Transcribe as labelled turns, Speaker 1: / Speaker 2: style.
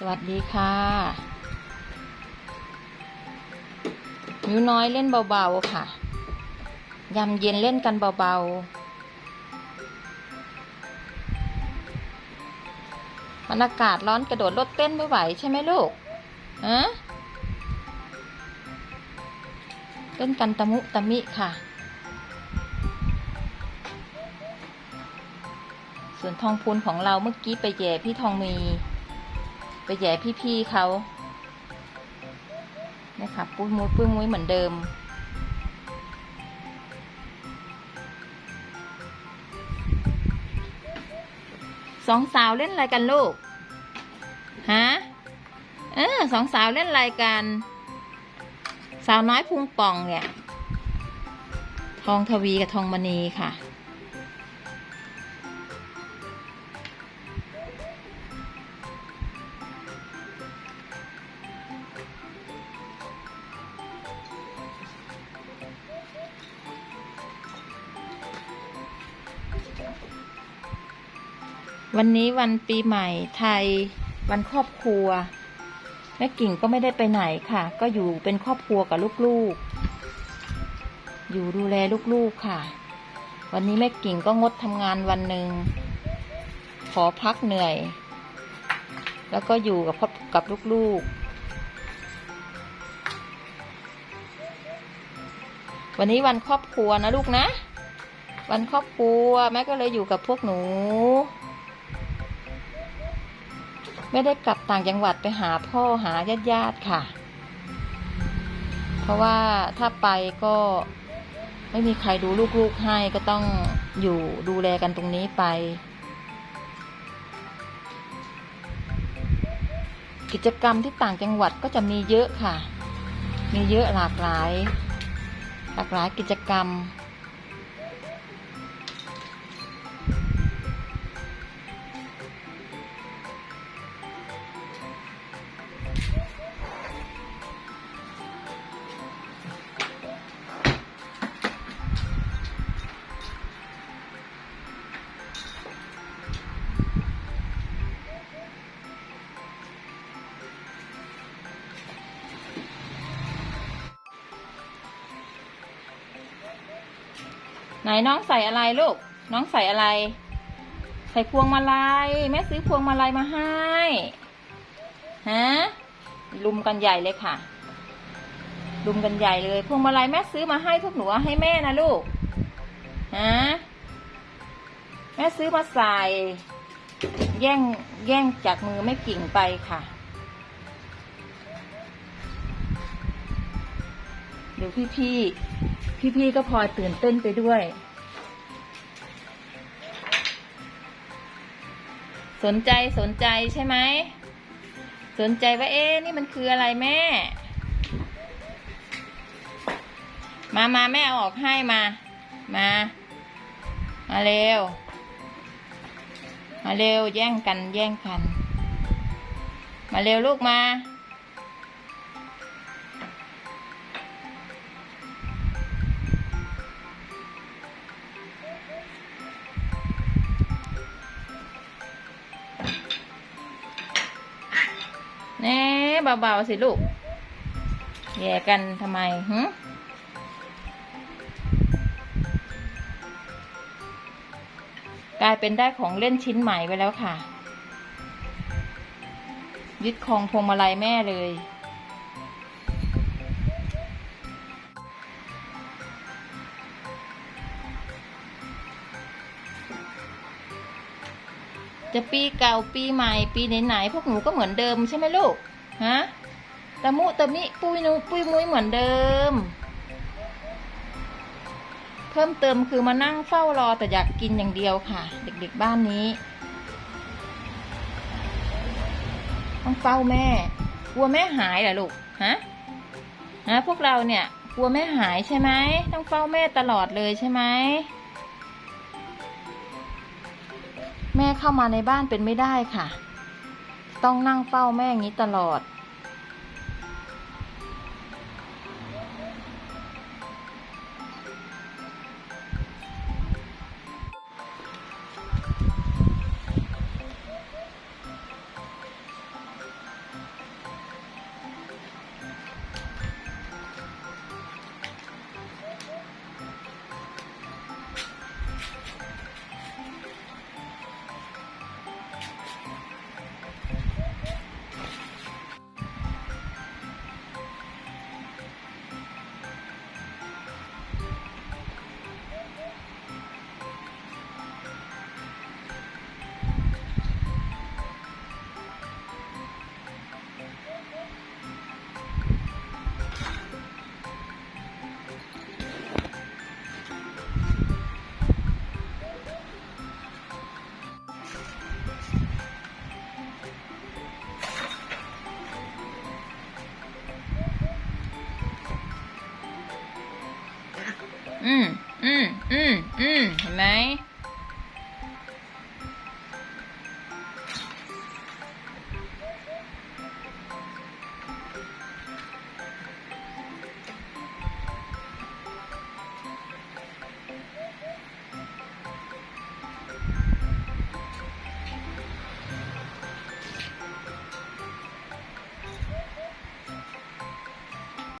Speaker 1: สวัสดีค่ะมิวน้อยเล่นเบาๆค่ะยำเย็นเล่นกันเบาๆมันอากาศร้อนกระโดดรถเต้นไม่ไหวใช่ไหมลูกฮะเล่นกันตะมุตะมิค่ะ ส่วนทองพูนของเราเมื่อกี้ไปแย่พี่ทองมี ไปแย่พี่ๆเขานี่ยค่ะปุ้ยมุ้ยปุ้ยมุ้ยเหมือนเดิม สองสาวเล่นอะไรกันลูก ฮะ เออสองสาวเล่นอะไรกัน สาวน้อยพุงป่องเนี่ย ทองทวีกับทองมณีค่ะ วันนี้วันปีใหม่ไทย วันครอบครัวแม่กิ่งก็ไม่ได้ไปไหนค่ะ ก็อยู่เป็นครอบครัวกับลูกๆ อยู่ดูแลลูกๆค่ะ วันนี้แม่กิ่งก็งดทำงานวันหนึ่งขอพักเหนื่อย แล้วก็อยู่กับพ่อกับลูกๆ วันนี้วันครอบครัวนะลูกนะ วันครอบครัวแม่ก็เลยอยู่กับพวกหนู ไม่ได้กลับต่างจังหวัดไปหาพ่อหาญาติญาติๆค่ะ เพราะว่าถ้าไปก็ไม่มีใครดูลูกๆให้ก็ต้องอยู่ดูแลกันตรงนี้ไป กิจกรรมที่ต่างจังหวัดก็จะมีเยอะค่ะ มีเยอะหลากหลาย หลากหลายกิจกรรม ไหนน้องใส่อะไรลูก น้องใส่อะไร ใส่พวงมาลัยแม่ซื้อพวงมาลัยมาให้ฮะลุมกันใหญ่เลยค่ะ ลุมกันใหญ่เลย พวงมาลัยแม่ซื้อมาให้พวกหนูให้แม่นะลูกฮะแม่ซื้อมาใส่ แย่งแย่งจากมือแม่กิ่งไปค่ะเดี๋ยวพี่พี่ พี่ๆก็พลอยตื่นเต้นไปด้วย สนใจสนใจใช่ไหม สนใจว่าเอ๊ะนี่มันคืออะไรแม่ มามาแม่เอาออกให้มา มา มาเร็ว มาเร็วแย่งกันแย่งกัน มาเร็วลูกมา แน่เบาๆสิลูก แย่กันทำไมหึกลายเป็นได้ของเล่นชิ้นใหม่ไปแล้วค่ะ ยึดครองพวงมาลัยแม่เลย จะปีเก่าปีใหม่ปีไหนๆพวกหนูก็เหมือนเดิมใช่ไหมลูกฮะตะมุตะมิปุยหนูปุยมุยเหมือนเดิม เพิ่มเติมคือมานั่งเฝ้ารอแต่อยากกินอย่างเดียวค่ะ เด็กๆบ้านนี้ ต้องเฝ้าแม่ กลัวแม่หายเหรอลูกฮะฮะพวกเราเนี่ย กลัวแม่หายใช่ไหมต้องเฝ้าแม่ตลอดเลยใช่ไหม แม่เข้ามาในบ้านเป็นไม่ได้ค่ะ ต้องนั่งเฝ้าแม่อย่างนี้ตลอด อื